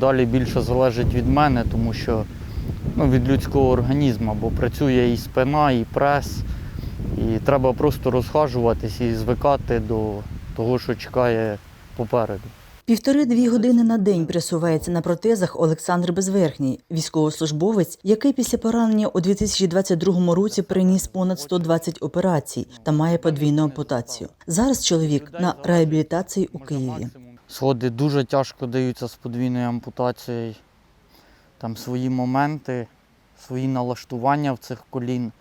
Далі більше залежить від мене, тому що ну, від людського організму, бо працює і спина, і прес. І треба просто розхажуватись і звикати до того, що чекає попереду. Півтори-дві години на день пересувається на протезах Олександр Безверхній, військовослужбовець, який після поранення у 2022 році приніс понад 120 операцій та має подвійну ампутацію. Зараз чоловік на реабілітації у Києві. Сходи дуже тяжко даються з подвійною ампутацією. Там свої моменти, свої налаштування в цих колін.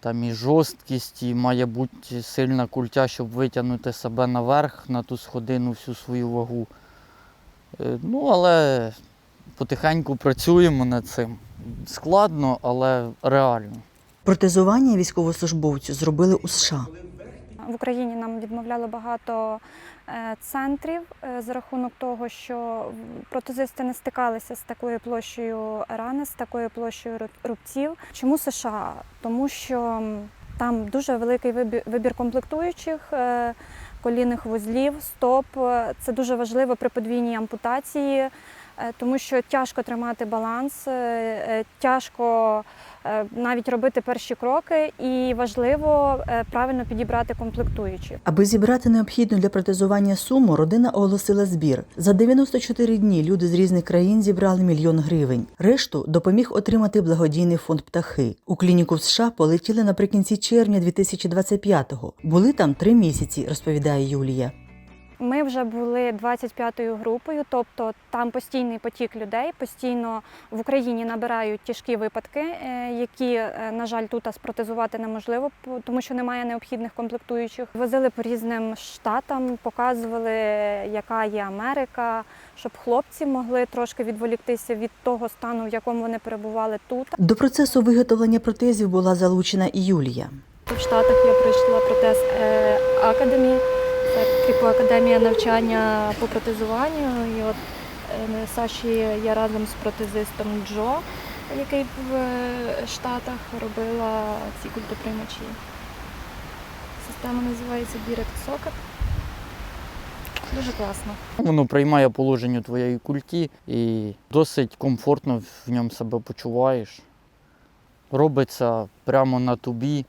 Там і жорсткість, і має бути сильна культя, щоб витягнути себе наверх на ту сходину всю свою вагу. Е, Ну, але потихеньку працюємо над цим. Складно, але реально. Протезування військовослужбовцю зробили у США. В Україні нам відмовляли багато е, центрів е, за рахунок того, що протезисти не стикалися з такою площею рани, з такою площею рубців. Чому США? Тому що там дуже великий вибір, комплектуючих. е, Колінних вузлів, стоп це дуже важливо при подвійній ампутації, тому що тяжко тримати баланс, е, е, тяжко е, навіть робити перші кроки, і важливо е, правильно підібрати комплектуючі. Аби зібрати необхідну для протезування суму, родина оголосила збір. За 94 дні люди з різних країн зібрали мільйон гривень. Решту допоміг отримати благодійний фонд птахи. У клініку в США полетіли наприкінці червня 2025-го. Були там три місяці, розповідає Юлія. Ми вже були 25-ю групою, тобто там постійний потік людей, постійно в Україні набирають тяжкі випадки, е, які, е, на жаль, тут спротезувати неможливо, тому що немає необхідних комплектуючих. Возили по різним штатам, показували, яка є Америка, щоб хлопці могли трошки відволіктися від того стану, в якому вони перебували тут. До процесу виготовлення протезів була залучена і Юлія. В Штатах я пройшла протез е, Академі, типу академія навчання по протезуванню. І от е, Саші я разом з протезистом Джо, який в Штатах робила ці культоприймачі. Система називається Direct Socket. Дуже класно. Воно приймає положення твоєї культі і досить комфортно в ньому себе почуваєш. Робиться прямо на тобі.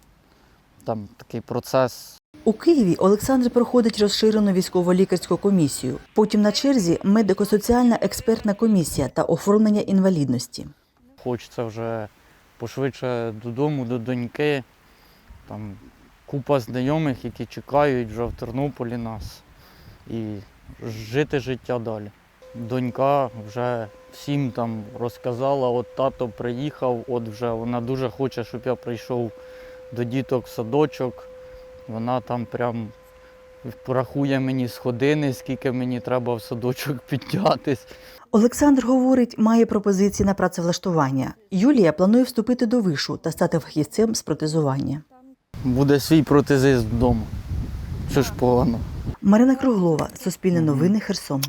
Там такий процес У Києві Олександр проходить розширену військово-лікарську комісію. Потім на черзі медико-соціальна експертна комісія та оформлення інвалідності. Хочеться вже пошвидше додому, до доньки. Там купа знайомих, які чекають вже в Тернополі нас. І жити життя далі. Донька вже всім там розказала, от тато приїхав, от вже вона дуже хоче, щоб я прийшов до діток в садочок. Вона там прям порахує мені сходини, скільки мені треба в садочок піднятись. Олександр говорить, має пропозиції на працевлаштування. Юлія планує вступити до вишу та стати фахівцем з протезування. Буде свій протезист вдома. Що ж погано. Марина Круглова, Суспільне новини, Херсон.